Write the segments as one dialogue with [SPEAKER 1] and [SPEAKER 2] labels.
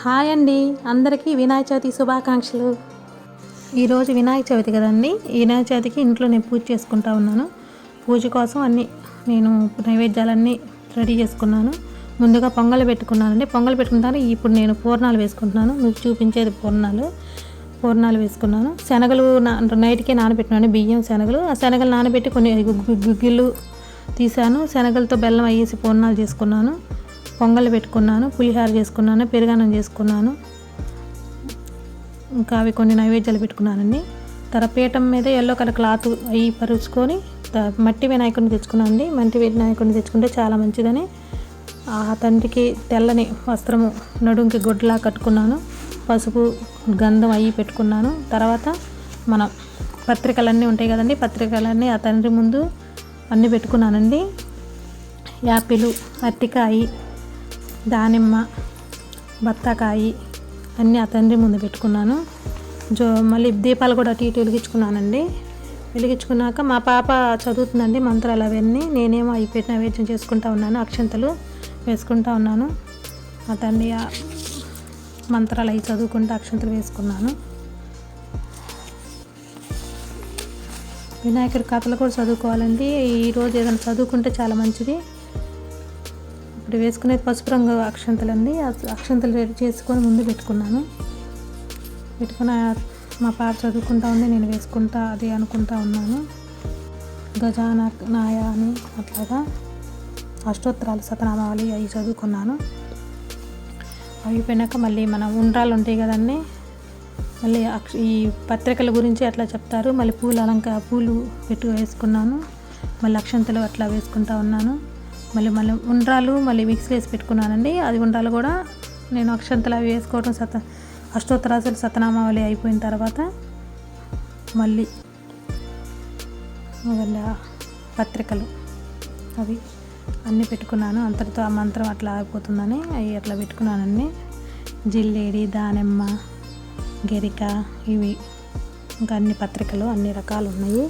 [SPEAKER 1] Hi అండి. అందరికీ వినాయక చవితి శుభాకాంక్షలు. ఈరోజు వినాయక చవితి కదండి. వినాయక చవితికి ఇంట్లో నేను పూజ చేసుకుంటా ఉన్నాను. పూజ కోసం అన్ని నేను నైవేద్యాలన్నీ రెడీ చేసుకున్నాను. ముందుగా పొంగల్ పెట్టుకున్నానండి. పొంగల్ పెట్టుకుంటాను ఇప్పుడు నేను పూర్ణాలు వేసుకుంటున్నాను. మీకు చూపించేది పూర్ణాలు. పూర్ణాలు వేసుకున్నాను. శనగలు నా నైట్కే నానబెట్టినాను బియ్యం శనగలు. ఆ శనగలు నానబెట్టి కొన్ని గుగ్గిళ్ళు తీశాను. శనగలతో బెల్లం అయ్యేసి పూర్ణాలు చేసుకున్నాను. పొంగల్ పెట్టుకున్నాను పులిహార చేసుకున్నాను పెరుగన్నం చేసుకున్నాను. ఇంకా అవి కొన్ని నైవేద్యాలు పెట్టుకున్నానండి. తర్వాత పీఠం మీద ఎల్లో కలర్ క్లాత్ అవి పరుచుకొని మట్టి వినాయకుడిని తెచ్చుకున్నాను అండి మట్టి వినాయకుడిని తెచ్చుకుంటే చాలా మంచిదని. ఆ తండ్రికి తెల్లని వస్త్రము నడుంకి గుడ్లా కట్టుకున్నాను. పసుపు గంధం అవి పెట్టుకున్నాను. తర్వాత మన పత్రికలన్నీ ఉంటాయి కదండి పత్రికలన్నీ ఆ తండ్రి ముందు అన్నీ పెట్టుకున్నానండి. యాపిల్ అరటికాయి దానిమ్మ బత్తాకాయి అన్నీ ఆ తండ్రి ముందు పెట్టుకున్నాను. జో మళ్ళీ దీపాలు కూడా అటు ఇటు వెలిగించుకున్నానండి. వెలిగించుకున్నాక మా పాప చదువుతుందండి మంత్రాలు అవన్నీ. నేనేమో అవి పెట్టిన నైవేద్యం చేసుకుంటా ఉన్నాను అక్షంతలు వేసుకుంటా ఉన్నాను. ఆ తండ్రి మంత్రాలు అవి చదువుకుంటూ అక్షంతలు వేసుకున్నాను. వినాయకుడి కథలు కూడా చదువుకోవాలండి. ఈరోజు ఏదైనా చదువుకుంటే చాలా మంచిది. ఇప్పుడు వేసుకునేది పసుపు రంగు అక్షంతలు అండి అక్షంతలు రెడీ చేసుకొని ముందు పెట్టుకున్నాను. పెట్టుకున్న మా పాప చదువుకుంటా ఉంది నేను వేసుకుంటా అది అనుకుంటా ఉన్నాను. గజాన నాయ అని అట్లాగా అష్టోత్తరాలు సతనామావళి అవి చదువుకున్నాను. అయిపోయినాక మళ్ళీ మన ఉండ్రాలు ఉంటాయి కదండి. మళ్ళీ అక్ష ఈ పత్రికల గురించి అట్లా చెప్తారు. మళ్ళీ పూలు అలంక పూలు పెట్టు వేసుకున్నాను. మళ్ళీ అక్షంతలు అట్లా వేసుకుంటా ఉన్నాను. మళ్ళీ మళ్ళీ ఉండ్రాలు మళ్ళీ మిక్స్ వేసి పెట్టుకున్నానండి. అది ఉండ్రాలు కూడా నేను అక్షంతలు అవి వేసుకోవడం సత అష్టోత్తరాసులు సతనామావళి అయిపోయిన తర్వాత మళ్ళీ పత్రికలు అవి అన్నీ పెట్టుకున్నాను. అంతటితో ఆ మంత్రం అట్లా ఆగిపోతుందని అవి అట్లా పెట్టుకున్నానండి. జిల్లేడి దానిమ్మ గెరిక ఇవి ఇంకా అన్ని పత్రికలు అన్ని రకాలు ఉన్నాయి.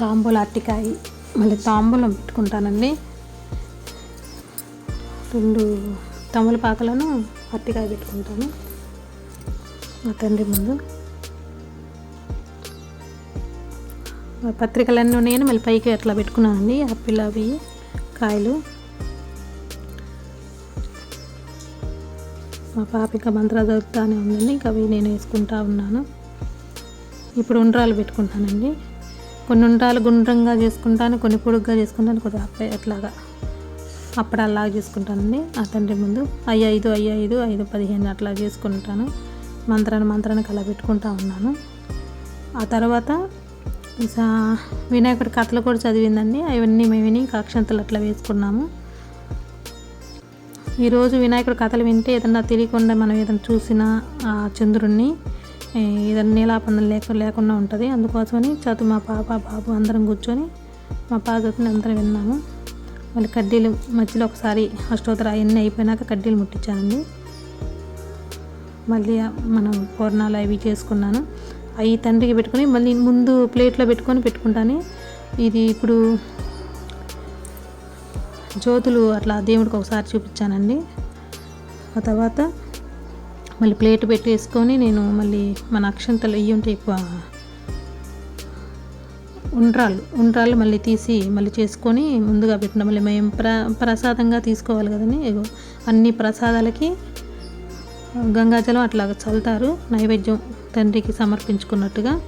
[SPEAKER 1] తాంబూల అట్టికాయి మళ్ళీ తాంబూలం పెట్టుకుంటానండి. రెండు తమలపాకులను అట్టికాయ పెట్టుకుంటాను. మా తండ్రి ముందు. పత్రికలన్నీ ఉన్నాయని మళ్ళీ పైకి అట్లా పెట్టుకున్నానండి. ఆపిల్ అవి కాయలు. మా పాప ఇంకా మంత్రాలు చదువుతానే ఉందండి. ఇంకా అవి నేను వేసుకుంటా ఉన్నాను. ఇప్పుడు ఉండ్రాలు పెట్టుకుంటానండి. కొన్ని ఉండ్రాలు గుండ్రంగా చేసుకుంటాను కొన్ని పొడుగ్గా చేసుకుంటాను కొద్దిగా అప్ప- అట్లాగా. అలాగ చేసుకుంటానండి. ఆ తండ్రి ముందు అయ్యి ఐదు అయ్యి ఐదు ఐదు పదిహేను అట్లా చేసుకుంటాను. మంత్రాన్ని మంత్రానికి అలా పెట్టుకుంటా ఉన్నాను. ఆ తర్వాత వినాయకుడి కథలు కూడా చదివిందండి. అవన్నీ మేము విని ఇంకా అక్షంతలు అట్లా వేసుకున్నాము. ఈరోజు వినాయకుడి కథలు వింటే ఏదన్నా తెలియకుండా మనం ఏదైనా చూసిన ఆ చంద్రుణ్ణి ఏదైనా నీలాపందం లేక లేకుండా ఉంటుంది. అందుకోసమని చదువు మా పాప బాబు అందరం కూర్చొని మా పాప అందరం విన్నాము. మళ్ళీ కడ్డీలు మధ్యలో ఒకసారి అష్టోత్తర అవన్నీ అయిపోయినాక కడ్డీలు ముట్టించానండి. మళ్ళీ మనం పూర్ణాలు అవి చేసుకున్నాను. అవి తండ్రికి పెట్టుకొని మళ్ళీ ముందు ప్లేట్లో పెట్టుకొని పెట్టుకుంటాను. ఇది ఇప్పుడు జ్యోతులు అట్లా దేవుడికి ఒకసారి చూపించానండి. ఆ తర్వాత మళ్ళీ ప్లేట్ పెట్టేసుకొని నేను మళ్ళీ మన అక్షంతలు ఇవి ఉంటాయి ఉండ్రాలు ఉండ్రాళ్ళు ఉండ్రాళ్ళు మళ్ళీ తీసి మళ్ళీ చేసుకొని ముందుగా పెట్టిన మళ్ళీ మేము ప్ర ప్రసాదంగా తీసుకోవాలి కదండి. అన్ని ప్రసాదాలకి గంగాజలం అట్లా చల్లుతారు. నైవేద్యం తండ్రికి సమర్పించుకున్నట్టుగా.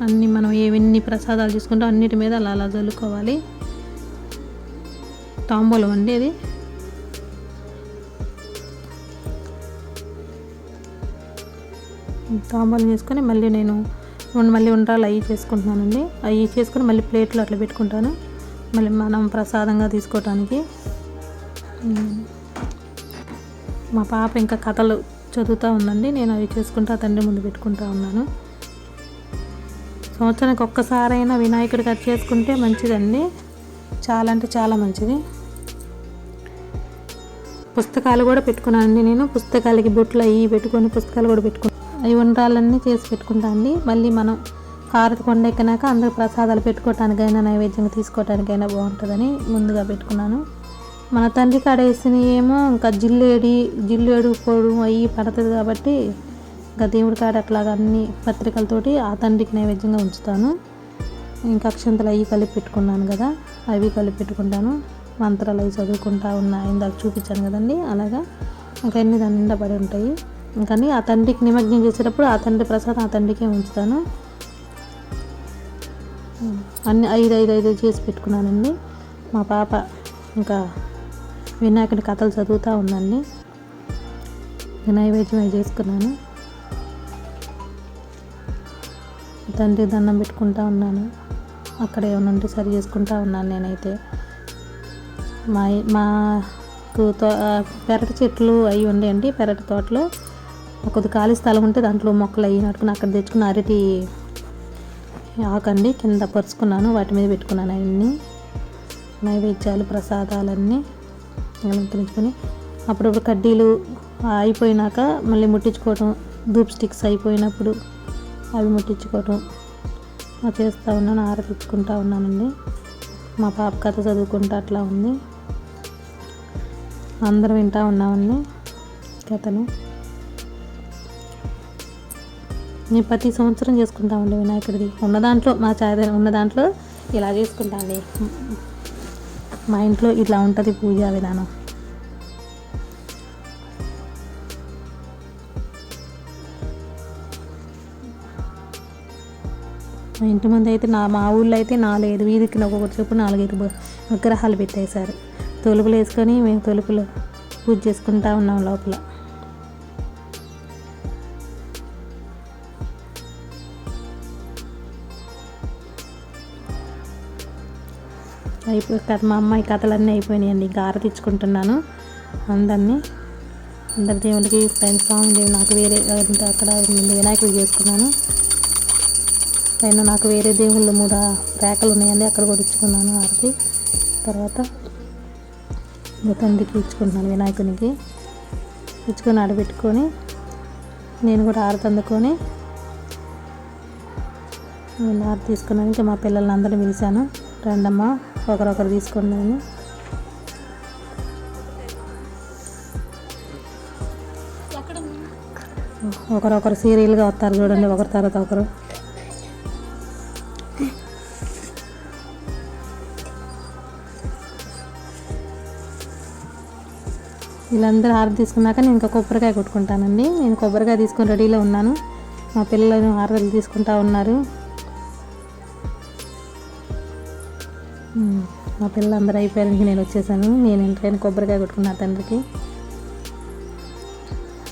[SPEAKER 1] అన్ని మనం ఏవెన్ని ప్రసాదాలు తీసుకుంటాం అన్నిటి మీద అలా అలా చల్లుకోవాలి తాంబూలం అండి అది. తాంబూలం చేసుకొని మళ్ళీ నేను మళ్ళీ ఉండ్రాలు అవి చేసుకుంటున్నానండి. అవి చేసుకొని మళ్ళీ ప్లేట్లు అట్లా పెట్టుకుంటాను. మళ్ళీ మనం ప్రసాదంగా తీసుకోవటానికి. మా పాప ఇంకా కథలు చదువుతూ ఉందండి. నేను అవి చేసుకుంటా తండ్రి ముందు పెట్టుకుంటా ఉన్నాను. సంవత్సరానికి ఒక్కసారైనా వినాయకుడికి అది చేసుకుంటే మంచిదండి. చాలా అంటే చాలా మంచిది. పుస్తకాలు కూడా పెట్టుకున్నానండి నేను. పుస్తకాలకి బొట్లు అవి పెట్టుకొని పుస్తకాలు కూడా పెట్టుకున్నాను. అవి ఉండాలన్నీ చేసి పెట్టుకుంటా అండి. మళ్ళీ మనం కారు కొండ ఎక్కినాక అందరూ ప్రసాదాలు పెట్టుకోవటానికైనా నైవేద్యంగా తీసుకోవటానికైనా బాగుంటుందని ముందుగా పెట్టుకున్నాను. మన తండ్రి కాడ ఏమో ఇంకా జిల్లేడి జిల్లేడు పొడు అవి పడుతుంది కాబట్టి ఇంకా దేవుడి కాడ అట్లాగా అన్ని పత్రికలతోటి ఆ తండ్రికి నైవేద్యంగా ఉంచుతాను. ఇంకా అక్షంతలు అవి కలిపి పెట్టుకున్నాను కదా అవి కలిపి పెట్టుకుంటాను. మంత్రాలు అవి చదువుకుంటా ఉన్నా ఇందాక చూపించాను కదండి అలాగా. ఇంకా అన్ని దాని నిండా పడి ఉంటాయి. ఇంకా ఆ తండ్రికి నిమగ్నం చేసేటప్పుడు ఆ తండ్రి ప్రసాదం ఆ తండ్రికే ఉంచుతాను. అన్ని ఐదు ఐదు ఐదు చేసి పెట్టుకున్నానండి. మా పాప ఇంకా వినాయకుడి కథలు చదువుతూ ఉందండి. నైవేద్యం అవి చేసుకున్నాను. తండ్రి దండం పెట్టుకుంటా ఉన్నాను. అక్కడ ఏమైనా ఉంటే సరి చేసుకుంటా ఉన్నాను నేనైతే. మా మాకు తో పెరటి చెట్లు అవి ఉండేయండి పెరటి తోటలో. కొద్ది ఖాళీ స్థలం ఉంటే దాంట్లో మొక్కలు అవి నాటుకుని అక్కడ తెచ్చుకున్న అరటి ఆకండి కింద పరుచుకున్నాను వాటి మీద పెట్టుకున్నాను అవన్నీ. నైవేద్యాలు ప్రసాదాలన్నీ అలంకరించుకొని అప్పుడప్పుడు కడ్డీలు అయిపోయినాక మళ్ళీ ముట్టించుకోవటం ధూప్ స్టిక్స్ అయిపోయినప్పుడు అవి ముట్టించుకోవటం చేస్తూ ఉన్నాను ఆరతిచ్చుకుంటా ఉన్నానండి. మా పాప కథ చదువుకుంటా అట్లా ఉంది. అందరం వింటా ఉన్నామండి కథను. నేను ప్రతి సంవత్సరం చేసుకుంటామండి వినాయకుడిది. ఉన్న దాంట్లో మా చాయ్ ఉన్న దాంట్లో ఇలా చేసుకుంటామండి మా ఇంట్లో ఇట్లా ఉంటుంది పూజా విధానం. మా ఇంటి ముందు అయితే నా మా ఊళ్ళో అయితే నాలుగైదు వీధికి ఒక్కొక్కటి చెప్పు నాలుగైదు విగ్రహాలు పెట్టేశారు. తొలుపులు వేసుకొని మేము తొలుపులు పూజ చేసుకుంటా ఉన్నాం లోపల. అయిపోయి కథ మా అమ్మాయి కథలన్నీ అయిపోయినాయండి. ఇంకా ఆరతిచ్చుకుంటున్నాను అందరినీ. అందరి దేవుడికి పైన స్వామి దేవుడు నాకు వేరే అక్కడ వినాయకుడు చేసుకున్నాను. పైన నాకు వేరే దేవుళ్ళు మూడు రేఖలు ఉన్నాయండి. అక్కడ కూడా ఇచ్చుకున్నాను ఆరతి. తర్వాత తండ్రికి ఇచ్చుకుంటున్నాను వినాయకునికి. ఇచ్చుకొని ఆడబెట్టుకొని నేను కూడా ఆరతి అందుకొని నేను ఆరతి తీసుకున్నాను. ఇంకా మా పిల్లల్ని అందరూ పిలిచాను. రండమ్మ. ఒకరొకరు తీసుకున్నాను ఒకరొకరు సీరియల్గా వస్తారు చూడండి ఒకరి తర్వాత ఒకరు. వీళ్ళందరూ హారతి తీసుకున్నాక నేను ఇంకా కొబ్బరికాయ కొట్టుకుంటానండి. నేను కొబ్బరికాయ తీసుకొని రెడీలో ఉన్నాను. మా పిల్లలు హారతలు తీసుకుంటా ఉన్నారు. మా పిల్లలు అందరూ అయిపోయారు నేను వచ్చేసాను. నేను ఇంట్లోనే కొబ్బరికాయ కొట్టుకున్నా తండ్రికి.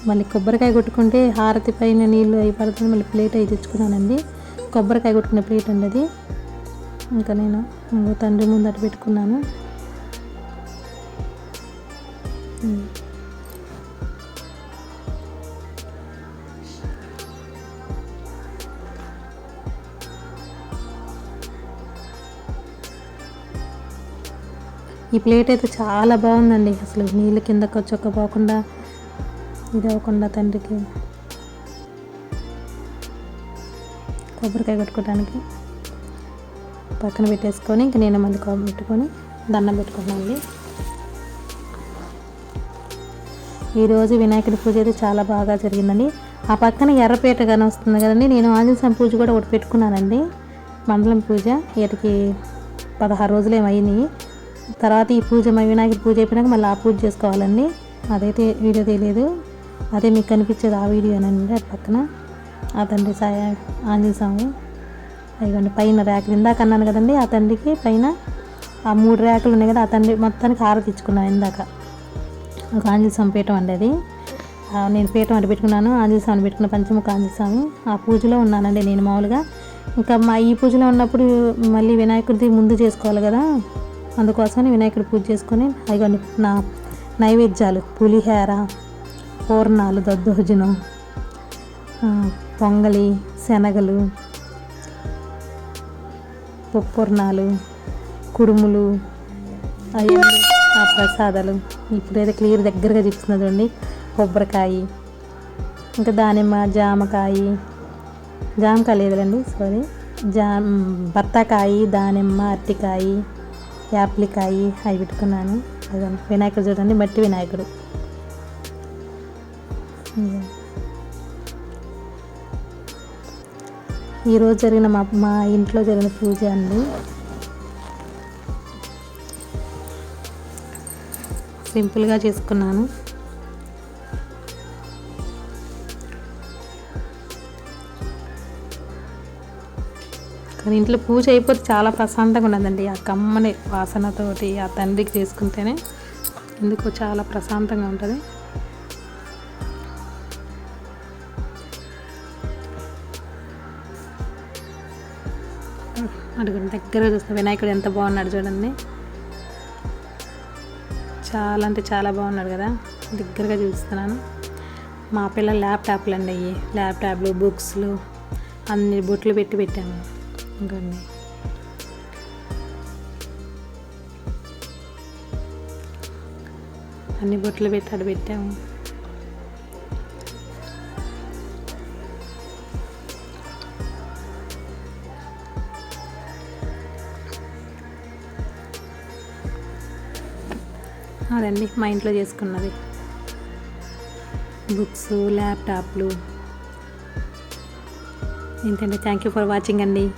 [SPEAKER 1] మళ్ళీ కొబ్బరికాయ కొట్టుకుంటే హారతి పైన నీళ్ళు అవి పడుతుంది. మళ్ళీ ప్లేట్ అవి తెచ్చుకున్నానండి. కొబ్బరికాయ కొట్టుకునే ప్లేట్ అండి అది. ఇంకా నేను తండ్రి ముందు అటు పెట్టుకున్నాను ఈ ప్లేట్ అయితే చాలా బాగుందండి. అసలు నీళ్ళ కిందకు వచ్చకపోకుండా ఇది అవ్వకుండా తండ్రికి కొబ్బరికాయ కొట్టుకోవడానికి పక్కన పెట్టేసుకొని ఇంక నేను మళ్ళీ పెట్టుకొని దండం పెట్టుకున్నాను ఈరోజు వినాయకుడి పూజ అయితే చాలా బాగా జరిగిందండి. ఆ పక్కన ఎర్రపేట కానీ వస్తుంది కదండి. నేను ఆంజనేయ పూజ కూడా ఒకటి పెట్టుకున్నానండి. మండలం పూజ. వీటికి పదహారు రోజులు ఏమైనాయి తర్వాత ఈ పూజ మా వినాయకుడి పూజ అయిపోయినాక మళ్ళీ ఆ పూజ చేసుకోవాలండి. అదైతే వీడియో తెలియదు. అదే మీకు కనిపించేది ఆ వీడియో అనండి అటు పక్కన. ఆ తండ్రి సాయ ఆంజనేయ స్వామి. అయ్యండి పైన ర్యాకులు. ఇందాక అన్నాను కదండి ఆ తండ్రికి పైన ఆ మూడు ర్యాకులు ఉన్నాయి కదా ఆ తండ్రి మొత్తానికి హారతి ఇచ్చుకున్నాను ఇందాక. ఒక ఆంజనేయ స్వామి పీఠం అండి అది. నేను పీఠం అంటే పెట్టుకున్నాను ఆంజనేయ స్వామిని పెట్టుకున్న పంచముఖ ఆంజనేయ స్వామి. ఆ పూజలో ఉన్నానండి నేను మామూలుగా. ఇంకా మా ఈ పూజలో ఉన్నప్పుడు మళ్ళీ వినాయకుడిది ముందు చేసుకోవాలి కదా. అందుకోసమని వినాయకుడు పూజ చేసుకొని అదిగోండి నా నైవేద్యాలు పులిహేర పూర్ణాలు దద్దోజనం పొంగలి శనగలు పుప్పూర్ణాలు కుడుములు అవన్నీ ఆ ప్రసాదాలు. ఇప్పుడైతే క్లియర్ దగ్గరగా చూపిస్తున్నది కొబ్బరికాయ ఇంకా దానిమ్మ జామకాయ. జామకాయ లేదులేండి సారీ జా బత్తాకాయ దానిమ్మ అరటికాయ. యాప్లికాయి అవి పెట్టుకున్నాను. అదండి వినాయకుడు చూడండి మట్టి వినాయకుడు. ఈరోజు జరిగిన మా మా ఇంట్లో జరిగిన పూజ అండి. సింపుల్గా చేసుకున్నాను. కానీ ఇంట్లో పూజ అయిపోతే చాలా ప్రశాంతంగా ఉండదండి. ఆ కమ్మని వాసనతోటి ఆ తండ్రికి చేసుకుంటేనే ఎందుకు చాలా ప్రశాంతంగా ఉంటుంది. అడుగుని దగ్గర చూస్తే వినాయకుడు ఎంత బాగున్నాడు చూడండి. చాలా అంటే చాలా బాగున్నాడు కదా. దగ్గరగా చూస్తున్నాను మా పిల్లల ల్యాప్టాప్లు అండి అవి ల్యాప్టాప్లు బుక్స్లు అన్ని బొట్లు పెట్టి పెట్టాము ఇంకొన్ని. అన్ని బొట్లు పెట్టి అక్కడ పెట్టాము. అదండి మా ఇంట్లో చేసుకున్నది. బుక్స్ ల్యాప్టాప్లు. ఏంటంటే థ్యాంక్ యూ ఫర్ వాచింగ్ అండి.